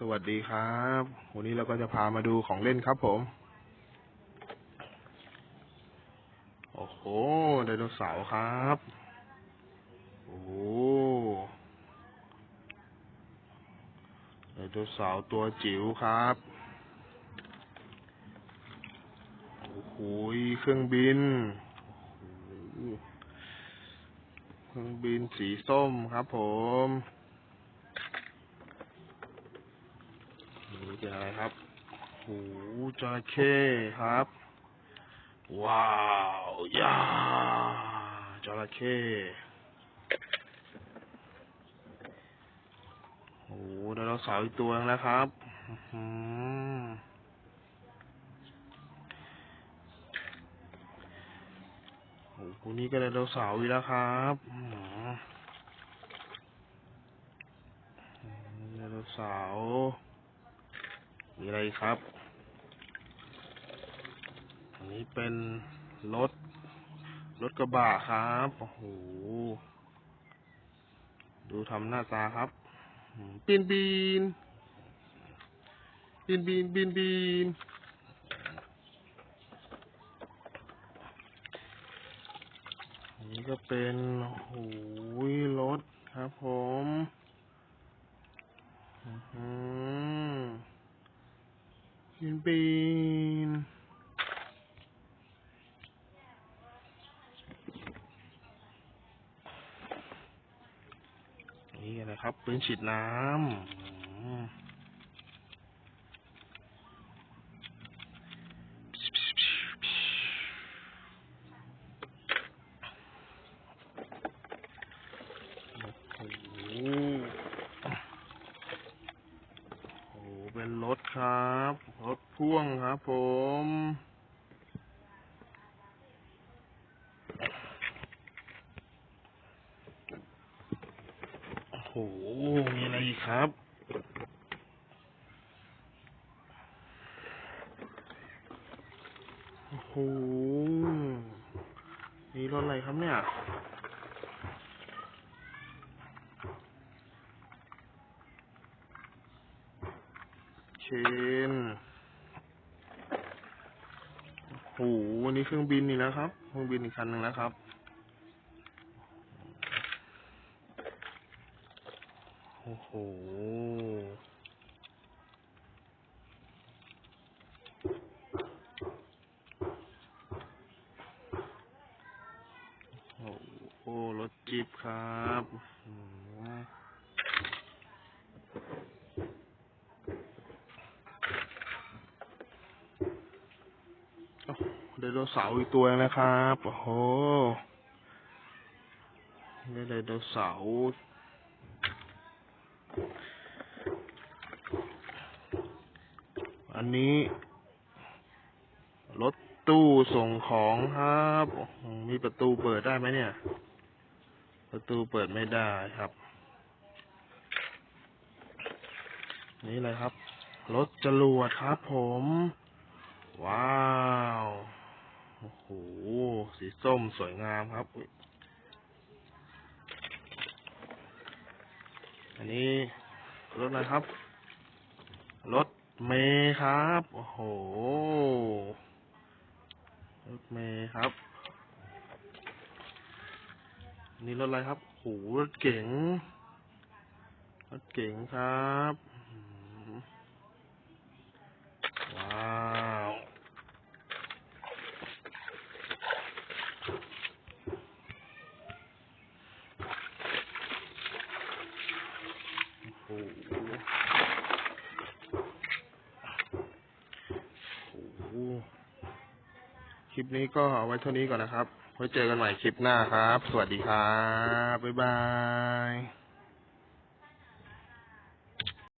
สวัสดีครับ วันนี้เราก็จะพามาดูของเล่นครับผม โอ้โห ไดโนเสาร์ครับ โอ้โหไดโนเสาร์ตัวจิ๋วครับ โอ้โห เครื่องบิน เครื่องบินสีส้มครับผม นี่เป็น อะไรครับโอ้โหจระเข้ครับ ว้าวยาจระเข้โอ้โหไดโนเสาร์อีกตัวนึงแล้วครับหือโอ้โหนี่ก็ไดโนเสาร์อีกแล้วครับอื้อหือไดโนเสาร์ มีอะไรครับ อันนี้เป็นรถ รถกระบะครับ โอ้โห ดูทำหน้าตาครับอืมปีนปีนปีนปีนปีนปีนอันนี้ก็เป็นโอ้โหรถครับผม อื้อ หือปีนปีนนี่อะไรครับปืนฉีดน้ำโอ้โหโอ้เป็นรถครับ พ่วงครับผม โอ้โห มีอะไรอีกครับ โอ้โห นี่รถอะไรครับเนี่ยเชน โอ้โหวันนี้เครื่องบินนี่แล้วครับ เครื่องบินอีกคันหนึ่งแล้วครับ โอ้โห โอ้โหรถจิบครับอื้อหือโอ้โห ไดโนเสาร์อีกตัวนะครับ โอ้โหนี่ไดโนเสาร์อันนี้ รถตู้ส่งของครับ มีประตูเปิดได้ไหมเนี่ย ประตูเปิดไม่ได้ครับ นี่เลยครับ รถจรวดครับผม ว้าวโอ้โหสีส้มสวยงามครับ อันนี้รถอะไรครับ รถเมย์ครับ โอ้โห รถเมย์ครับ นี่รถอะไรครับโอ้โหรถเก๋ง รถเก๋งครับ ว้าว โอ้โห โอ้โหคลิปนี้ก็เอาไว้เท่านี้ก่อนนะครับ ไว้เจอกันใหม่คลิปหน้าครับ สวัสดีครับ บ๊ายบาย